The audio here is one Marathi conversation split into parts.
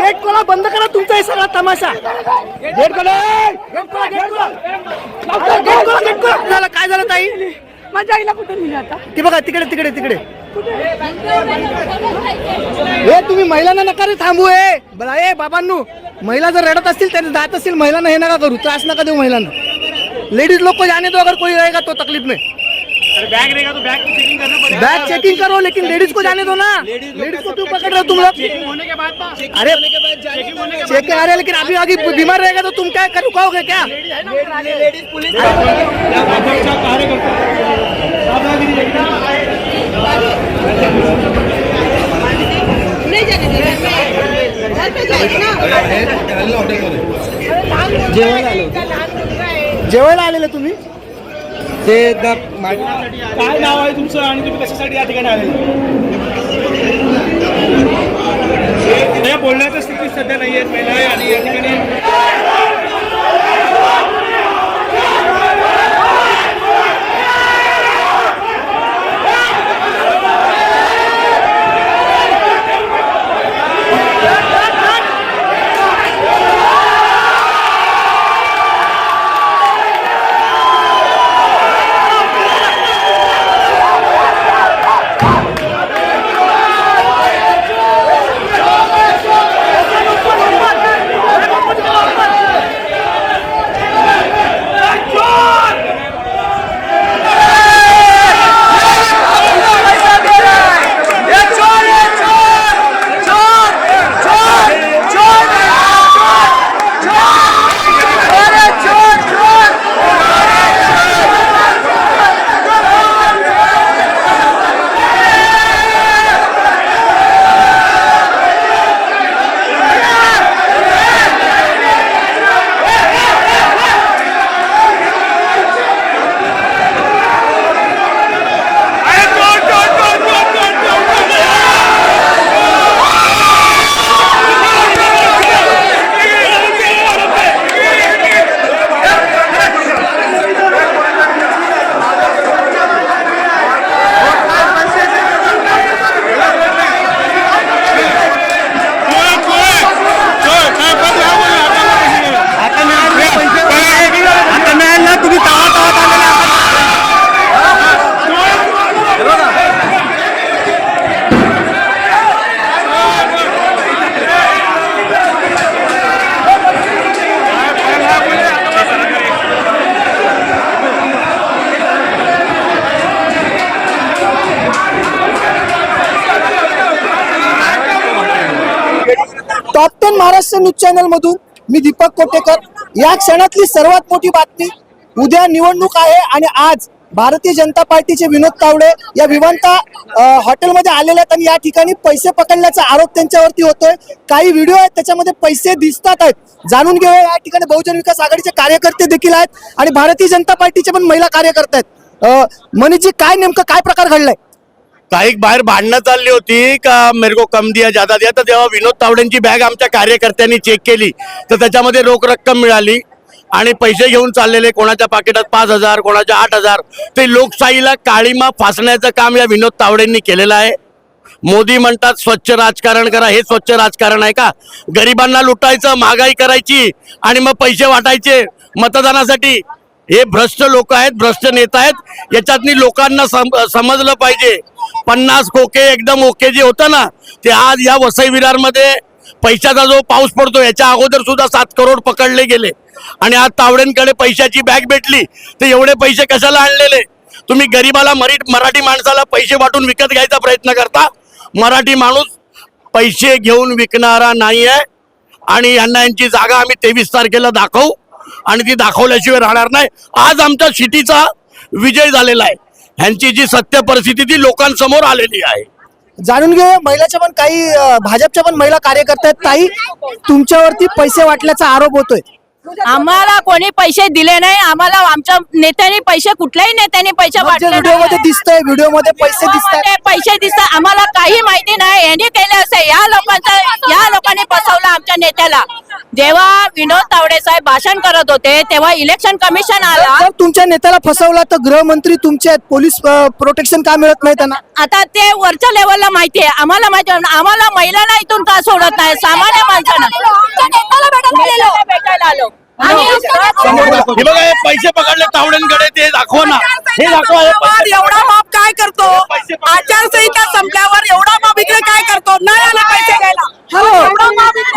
गेट खोला. बंद करा तुमचा हे सगळा तमाशा. गेट खोला गेट खोला गेट खोला. लवकर गेट खोला गेट खोला. झालं काय झालं ताई? माझ्या आईला कुठे नेलं आता? ती बघा तिकडे तिकडे तिकडे. हे तुम्ही महिलांना नका रे थांबू हे बला ए बाबांनो महिला जर रडत असतील त्यांनी जात असतील महिलांना हे नका करू. त्रास नका देऊ महिलांना. लेडीज लोग को जाने दो अगर कोई रहेगा तो तकलीफ में. बैग रहेगा तो बैग को चेकिंग करना पड़ेगा। बैग चेकिंग करो लेकिन लेडीज़ को जाने दो ना। लेडीज़ को क्यों पकड़ रहे हो तुम लोग चेकिंग होने के बाद अरे चेकिंग होने आ रहे लेकिन अभी आगे बीमार रहेगा तो तुम क्या कर रुकाओगे क्या? भाजपच्या कार्यकर्ता नहीं जाने देगा जेवायला आलेले तुम्ही? ते काय नाव आहे तुमचं आणि तुम्ही कशासाठी या ठिकाणी आले बोलण्याच्या स्थितीत सध्या नाही आहेत महिला आणि या ठिकाणी महाराष्ट्र न्यूज चॅनल मधून मी दीपक कोटेकर. या क्षणातली सर्वात मोठी बातमी उद्या निवडणूक आहे आणि आज भारतीय जनता पार्टीचे विनोद तावडे या विमानता हॉटेलमध्ये आलेले आहेत आणि या ठिकाणी पैसे पकडल्याचा आरोप त्यांच्यावरती होतोय. काही व्हिडिओ आहेत त्याच्यामध्ये पैसे दिसतात आहेत. जाणून घेऊया या ठिकाणी बहुजन विकास आघाडीचे कार्यकर्ते देखील आहेत आणि भारतीय जनता पार्टीचे पण महिला कार्यकर्ते आहेत. अ, मनीषजी काय नेमकं काय प्रकार घडलाय? काही बाहेर भांडणं चालली होती का? मेरे को कम दिया ज्यादा दिया. तर जेव्हा विनोद तावडेंची बॅग आमच्या कार्यकर्त्यांनी चेक केली तर त्याच्यामध्ये रोख रक्कम मिळाली आणि पैसे घेऊन चाललेले कोणाच्या पाकिटात पाच हजार कोणाच्या आठ हजार. ते लोकशाहीला काळीमा फासण्याचं काम या विनोद तावडेंनी केलेलं आहे. मोदी म्हणतात स्वच्छ राजकारण करा. हे स्वच्छ राजकारण आहे का? गरिबांना लुटायचं महागाई करायची आणि मग पैसे वाटायचे मतदानासाठी. हे भ्रष्ट लोक आहेत भ्रष्ट नेता आहेत. याच्यातनी लोकांना सम समजलं पाहिजे. पन्नास खोके एकदम ओके जे होतं ना ते आज या वसई विरारमध्ये पैशाचा जो पाऊस पडतो याच्या अगोदर सुद्धा सात करोड पकडले गेले. आणि आज तावडेंकडे पैशाची बॅग भेटली ते एवढे पैसे कशाला आणलेले? तुम्ही गरीबाला मरी मराठी माणसाला पैसे वाटून विकत घ्यायचा प्रयत्न करता? मराठी माणूस पैसे घेऊन विकणारा नाही आहे आणि यांना यांची जागा आम्ही तेवीस तारखेला दाखवू. आणि ती दाखवल्याशिवाय राहणार नाही. आज आमच्या सिटीचा विजय झालेला आहे. ह्यांची जी सत्य परिस्थिती ती लोकांसमोर आलेली आहे. जाणून घेऊया महिलाच्या पण काही अ, भाजपच्या पण महिला कार्यकर्त्या आहेत. ताई तुमच्यावरती पैसे वाटल्याचा आरोप होतोय. आम्हाला कोणी पैसे दिले नाही आम्हाला आमच्या नेत्यांनी पैसे कुठल्याही नेत्यांनी पैसे जे वाटले व्हिडिओमध्ये नाही. दिसतंय व्हिडिओमध्ये पैसे दिसतात. पैसे दिसतात आम्हाला काही माहिती नाही. यांनी केले असे या लोकांचं या लोकांनी फसवलं आमच्या नेत्याला. जेव्हा विनोद तावडे साहेब भाषण करत होते तेव्हा इलेक्शन कमिशन आला. तुमच्या नेत्याला फसवला तर गृहमंत्री तुमचे आहेत. पोलीस प्रोटेक्शन का मिळत नाही त्यांना? आता ते वरच्या लेवलला माहिती आहे. आम्हाला माहिती आहे. आम्हाला महिलांना इथून का सोडत नाही? सामान्य माणसांना. भेटायला आलो. हे बघा हे पैसे पकडले तावड्यांकडे ते दाखवा ना. हे दाखवा हे पैसे. एवढा माप काय करतो. आचारसंहिता संपल्यावर एवढा माप इकडे काय करतो? नाही आला पैसे घ्यायला हेलो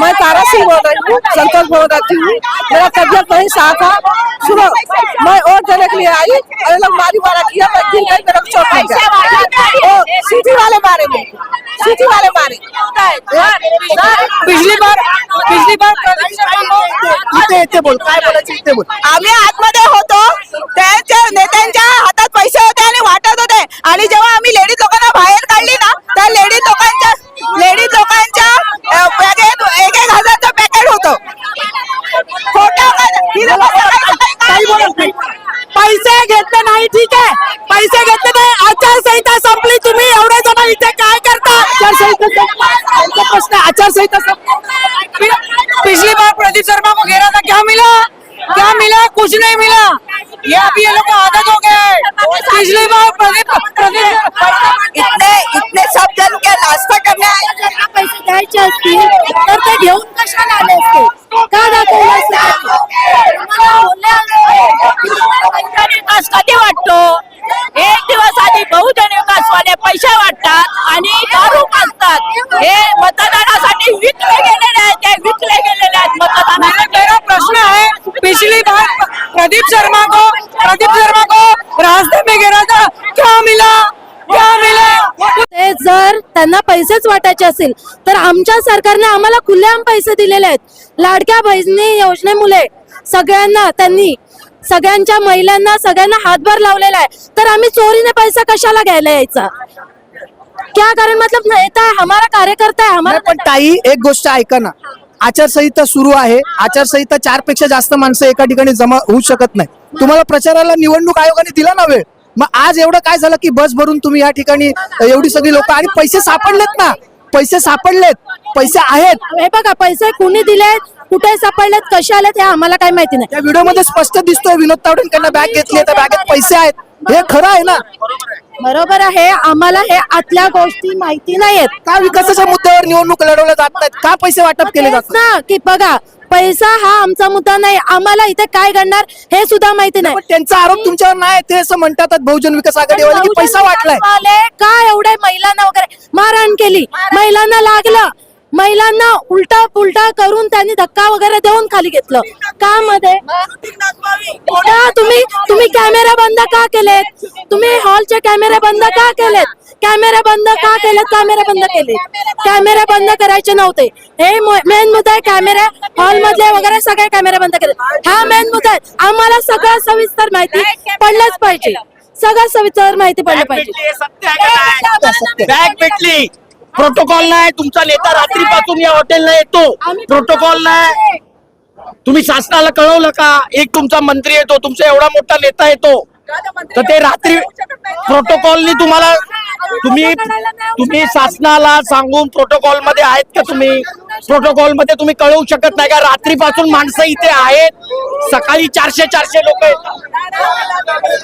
मैं तारा सिंह बोल रही हूँ संतोष बोल रही हूँ मेरा तबियत नहीं साफ है. सुनो मैं वोट देने के लिए आई और ये लोग मारी मारा किया मैं गिर गई मेरे चोट लग गया ओ, सिटी वाले मारे मेरे सीटी वाले मारे. पिछली बार पिछली बार प्रदीप शर्मा इथे इथे बोल काय बोलायचं इथे बोल. आम्ही आतमध्ये होतो. त्यांच्या नेत्यांच्या हातात पैसे होते आणि वाटत होते. आणि जेव्हा आम्ही लेडीज लोकांना बाहेर काढली ना त्या लेडीज लोकांच्या लेडीज पैसे घेतले नाही ठीक आहे? पैसे घेतले नाही. आचारसंहिता संपली. तुम्ही एवढे जण इथे काय करता? आचारसंहिता प्रश्न आचारसंहिता संपली. पिछली बार प्रदीप शर्मा को घेरा था. क्या मिला? क्या मिला? कुछ नहीं मिला. ये अभी ये लोग आदत हो गया पिछली बार प्रदीप प्रदीप इतने इतने सब जन के नाश्ता करने पैसे द्यायचे असतील तर ते घेऊन कशाला आले असते? बार प्रदीप शर्मा को प्रदीप शर्मा को रास्ते में गिरा था क्या मिला? क्या मिला? ते जर त्यांना पैसेच वाटायचे असेल तर आमच्या सरकारने आम्हाला खुलेआम पैसे दिलेले आहेत. लाडक्या बहिणी योजनेमुळे सगळ्यांना त्यांनी सगळ्यांच्या महिलांना सगळ्यांना हातभार लावलेला आहे. तर आम्ही चोरीने पैसा कशाला घ्यायला यायचा? क्या कारण? मतलब नेता है हमारा कार्यकर्ता है हमारा पण ताई एक गोष्ट ऐका ना. आचारसंहिता सुरू आहे. आचारसंहिता चारपेक्षा जास्त माणसं एका ठिकाणी जमा होऊ शकत नाही. तुम्हाला प्रचाराला निवडणूक आयोगाने दिला ना वेळ. मग आज एवढं काय झालं की बस भरून तुम्ही या ठिकाणी एवढी सगळी लोक आणि पैसे सापडलेत ना? पैसे सापडलेत. पैसे आहेत. हे बघा पैसे कुणी दिलेत कुठे सापडलेत कसे आलेत हे आम्हाला काही माहिती नाही. या व्हिडिओमध्ये स्पष्ट दिसतोय विनोद तावडेंकडनं बॅग घेतली त्या बॅगेत पैसे आहेत. हे खरं आहे ना? बरोबर आहे. आम्हाला हे आतल्या गोष्टी माहिती नाहीयेत. का विकासाच्या मुद्द्यावर निवडणूक लढवल्या जात नाहीत? का पैसे वाटप केले तेच जातात ना की बघा पैसा हा आमचा मुद्दा नाही. आम्हाला इथे काय घडणार हे सुद्धा माहिती नाही. पण त्यांचा आरोप तुमच्यावर नाही ते असं म्हणतात बहुजन विकास आघाडीवाले की पैसा वाटलाय. वाले का एवढे महिलांना वगैरे मारहाण केली? महिलांना लागलं. महिलांना उलटा पुलटा करून त्यांनी धक्का वगैरे देऊन खाली घेतलं. का मध्ये? का तुम्ही तुम्ही कॅमेरा बंद का केलेत? तुम्ही हॉलचे कॅमेरे बंद का केलेत? कॅमेरे बंद का केलेत? कॅमेरे बंद केले कॅमेरे बंद करायचे नव्हते. हे मेन मुद्दा आहे कॅमेरे. हॉल मधले वगैरे सगळे कॅमेरे बंद केले हा मेन मुद्दा आहे. आम्हाला सगळं सविस्तर माहिती पडलंच पाहिजे. सगळं सविस्तर माहिती पडलं पाहिजे. बॅग भेटली प्रोटोकॉल नाही तुमचा नेता रात्रीपासून या हॉटेलला येतो प्रोटोकॉल नाही तुम्ही शासनाला कळवलं का एक तुमचा मंत्री येतो तुमचा एवढा मोठा नेता येतो तर ते रात्री प्रोटोकॉलनी तुम्हाला तुम्ही तुम्ही शासनाला सांगून प्रोटोकॉलमध्ये आहेत का तुम्ही प्रोटोकॉलमध्ये तुम्ही कळवू शकत नाही का रात्रीपासून माणसं इथे आहेत सकाळी चारशे चारशे लोक आहेत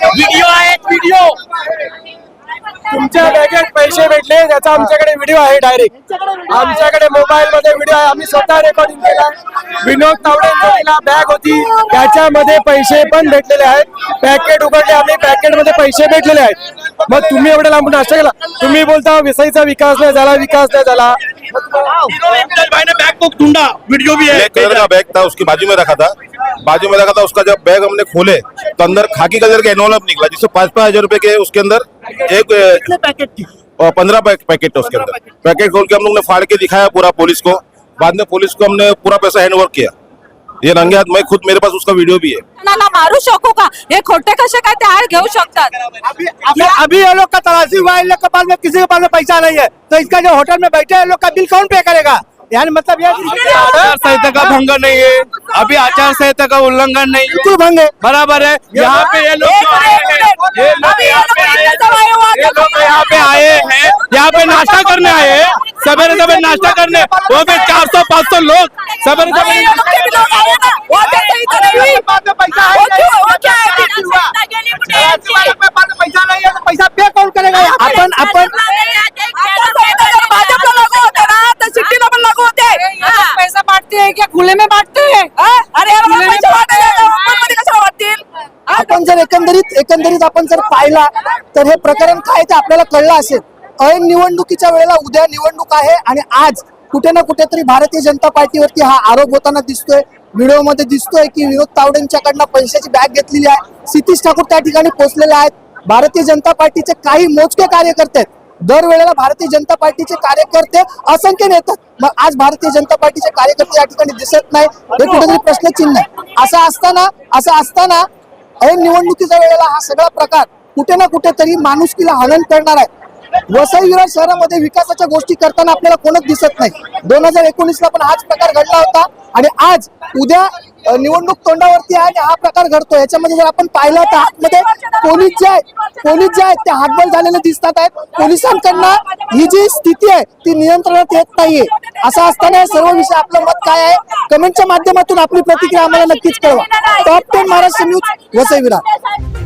व्हिडिओ आहेत व्हिडिओ तुमच्या बॅगेत पैसे भेटले त्याचा आमच्याकडे व्हिडिओ आहे डायरेक्ट आमच्याकडे मोबाईल मध्ये व्हिडिओ आहे. आम्ही स्वतः रेकॉर्डिंग केला. विनोद तावडेंचा बॅग होती. त्याच्यामध्ये पैसे पण भेटलेले आहेत. पॅकेट उघडले आम्ही. पॅकेटमध्ये पैसे भेटलेले आहेत. मग तुम्ही एवढे लांबून नाश्ता केला. तुम्ही बोलता विसईचा विकास नाही झाला विकास नाही झाला. बैग को ढूंढा वीडियो भी है कलर का बैग था उसकी बाजू में रखा था? बाजू में रखा था उसका जब बैग हमने खोले तो अंदर खाकी कलर का एनवलप निकला जिससे पाँच पाँच हजार रुपए के उसके अंदर एक पैकेट थी पंद्रह पैकेट था उसके अंदर। पैकेट। खोल के हम लोग ने फाड़ के दिखाया पूरा पुलिस को। बाद में पुलिस को हमने पूरा पैसा हैंड ओवर किया। ये रंगे हाथ मैं खुद मेरे पास उसका वीडियो भी है। ना मारू शकू का। हे खोटे कसे काय ते घेऊ शकतात अभी अभी ये लोग का तलाशी हुआ है इन लोग के पास में किसी के पास में पैसा नहीं है। तो इसका जो होटल में बैठे हैं, लोग का बिल कौन पे करेगा? यानी मतलब ये आचार संहिता का भंग नहीं है। अभी आचार संहिता का उल्लंघन नहीं है। बिल्कुल भंग है। बराबर है। यहाँ पे ये लोग जो आए हैं। ये लोग यहाँ पे आए हैं। यहाँ पे आए हैं। यहाँ पे नाश्ता करने आए हैं। सवेरे सवेरे नाश्ता करने। वो भी चार सौ पाँच सौ लोग। सवेरे सवेरे पैसा नहीं है तो पैसा पे कौन करेगा? यहाँ पे? खुले में बांटते हैं। अरे कशाला वाटतील आपण जर एकंदरीत एकंदरीत आपण जर पाहिला तर हे प्रकरण काय ते आपल्याला कळलं असेल. ऐन निवडणुकीच्या वेळेला उद्या निवडणूक आहे आणि आज कुठे ना कुठेतरी भारतीय जनता पार्टीवरती हा आरोप होताना दिसतोय. व्हिडिओमध्ये दिसतोय की विनोद तावडेंच्याकडनं पैशाची बॅग घेतलेली आहे. सितीश ठाकूर त्या ठिकाणी पोहोचलेले आहेत. भारतीय जनता पार्टीचे काही मोजके कार्यकर्ते आहेत. दरवेळेला भारतीय जनता पार्टीचे कार्यकर्ते असंख्य येतात मग आज भारतीय जनता पार्टीचे कार्यकर्ते या ठिकाणी दिसत नाही हे कुठेतरी प्रश्नचिन्ह आहे. असं असताना असं असताना ऐन निवडणुकीच्या वेळेला हा सगळा प्रकार कुठे ना कुठेतरी माणुसकीला हनन करणार आहे. वसई विरार शहरामध्ये विकासाच्या गोष्टी करताना आपल्याला कोणच दिसत नाही. दोन हजार एकोणीस ला पण हाच प्रकार घडला होता आणि आज उद्या निवडणूक तोंडावरती आहे आणि हा प्रकार घडतो याच्यामध्ये जर आपण पाहिलं तर आतमध्ये पोलीस जे आहेत पोलीस जे आहेत ते हातबल झालेले दिसतात आहेत. पोलिसांकडनं ही जी स्थिती आहे ती नियंत्रणात येत नाहीये. असं असताना या सर्व विषय आपलं मत काय आहे? कमेंटच्या माध्यमातून आपली प्रतिक्रिया आम्हाला नक्कीच कळवा. Top ten Maharashtra news Vasai Virar.